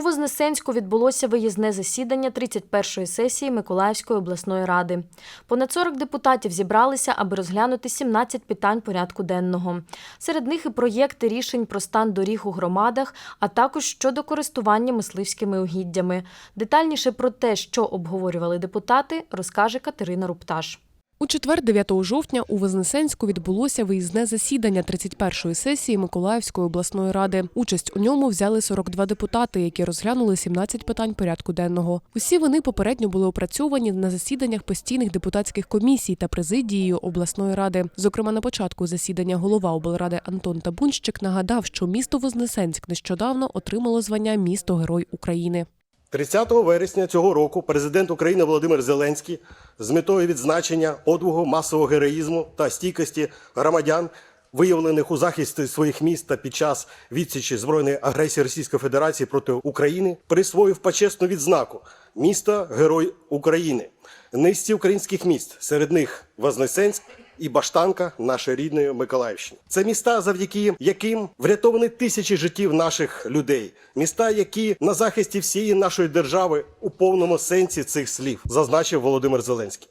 У Вознесенську відбулося виїзне засідання 31-ї сесії Миколаївської обласної ради. Понад 40 депутатів зібралися, аби розглянути 17 питань порядку денного. Серед них і проєкти рішень про стан доріг у громадах, а також щодо користування мисливськими угіддями. Детальніше про те, що обговорювали депутати, розкаже Катерина Рупташ. У четвер, 9 жовтня, у Вознесенську відбулося виїзне засідання 31-ї сесії Миколаївської обласної ради. Участь у ньому взяли 42 депутати, які розглянули 17 питань порядку денного. Усі вони попередньо були опрацьовані на засіданнях постійних депутатських комісій та президією обласної ради. Зокрема, на початку засідання голова облради Антон Табунщик нагадав, що місто Вознесенськ нещодавно отримало звання місто Герой України. 30 вересня цього року президент України Володимир Зеленський з метою відзначення подвигу масового героїзму та стійкості громадян, виявлених у захисті своїх міст та під час відсічі збройної агресії Російської Федерації проти України, присвоїв почесну відзнаку міста Герой України, низці українських міст, серед них Вознесенськ і Баштанка нашої рідної Миколаївщини. Це міста, завдяки яким врятовані тисячі життів наших людей. Міста, які на захисті всієї нашої держави у повному сенсі цих слів, зазначив Володимир Зеленський.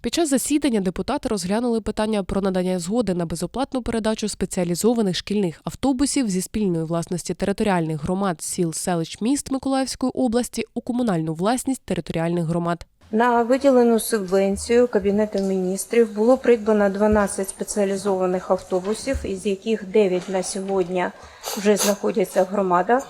Під час засідання депутати розглянули питання про надання згоди на безоплатну передачу спеціалізованих шкільних автобусів зі спільної власності територіальних громад сіл селищ міст Миколаївської області у комунальну власність територіальних громад. На виділену субвенцію Кабінетом міністрів було придбано 12 спеціалізованих автобусів, із яких 9 на сьогодні вже знаходяться в громадах.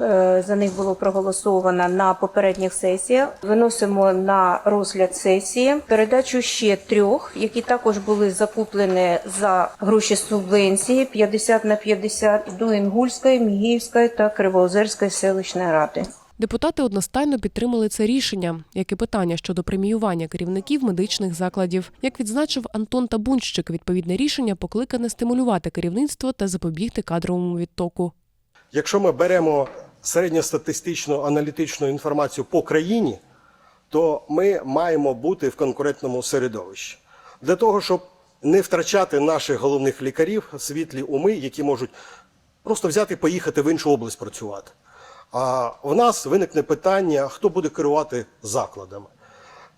Е, За них було проголосовано на попередніх сесіях. Виносимо на розгляд сесії передачу ще трьох, які також були закуплені за гроші субвенції 50 на 50 до Інгульської, Мігіївської та Кривоозерської селищної ради. Депутати одностайно підтримали це рішення, як і питання щодо преміювання керівників медичних закладів. Як відзначив Антон Табунщик, відповідне рішення покликане стимулювати керівництво та запобігти кадровому відтоку. Якщо ми беремо середньостатистичну аналітичну інформацію по країні, то ми маємо бути в конкурентному середовищі для того, щоб не втрачати наших головних лікарів, світлі уми, які можуть просто взяти поїхати в іншу область працювати. А в нас виникне питання, хто буде керувати закладами.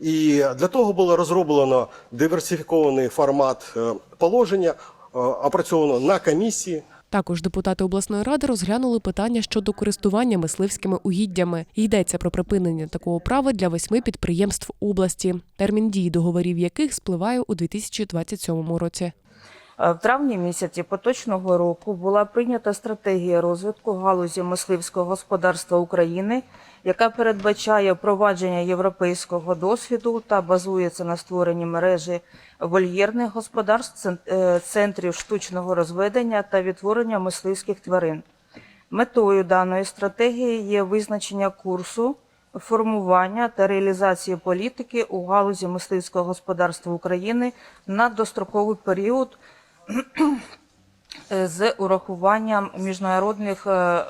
І для того було розроблено диверсифікований формат е, положення, е, опрацьовано на комісії. Також депутати обласної ради розглянули питання щодо користування мисливськими угіддями. Йдеться про припинення такого права для восьми підприємств області, термін дії договорів яких спливає у 2027 році. Е, В травні місяці поточного року була прийнята стратегія розвитку галузі мисливського господарства України, яка передбачає впровадження європейського досвіду та базується на створенні мережі вольєрних господарств, е, центрів штучного розведення та відтворення мисливських тварин. Метою даної стратегії є визначення курсу, формування та реалізації політики у галузі мисливського господарства України на достроковий період з урахуванням міжнародних е, е,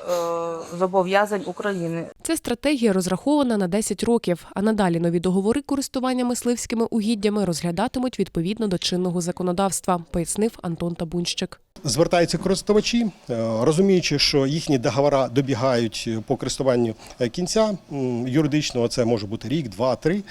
зобов'язань України. Ця стратегія розрахована на 10 років, а надалі нові договори користування мисливськими угіддями розглядатимуть відповідно до чинного законодавства, пояснив Антон Табунщик. Звертаються користувачі, е, розуміючи, що їхні договори добігають по користуванню е, кінця юридичного, це може бути рік, два, три.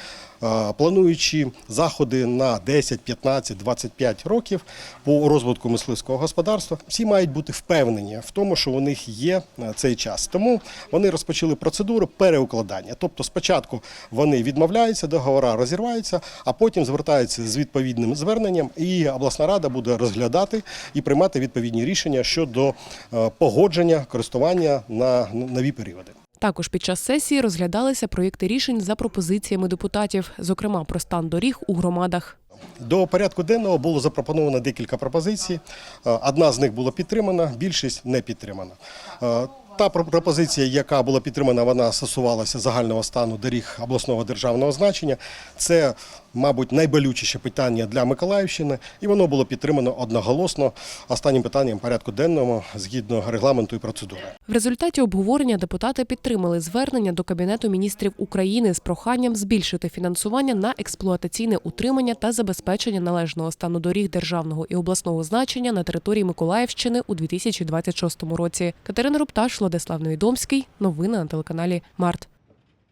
Плануючи заходи на 10, 15, 25 років по розвитку мисливського господарства, всі мають бути впевнені в тому, що у них є е, цей час. Тому вони розпочали процедуру переукладання. Тобто, спочатку вони відмовляються, договори розірваються, а потім звертаються з відповідним зверненням, і обласна рада буде розглядати і приймати відповідні рішення щодо е, погодження користування на нові періоди. Також під час сесії розглядалися проєкти рішень за пропозиціями депутатів, зокрема про стан доріг у громадах. До порядку денного було запропоновано декілька пропозицій. Е, Одна з них була підтримана, більшість не підтримана. Е, Та пропозиція, яка була підтримана, вона стосувалася загального стану доріг обласного державного значення. Це, мабуть, найболючіше питання для Миколаївщини, і воно було підтримано одноголосно останнім питанням порядку денного згідно регламенту і процедури. В результаті обговорення депутати підтримали звернення до Кабінету міністрів України з проханням збільшити фінансування на експлуатаційне утримання та забезпечення належного стану доріг державного і обласного значення на території Миколаївщини у 2026 році. Катерина Рупташ, Владислав Невідомський. Новини на телеканалі Март.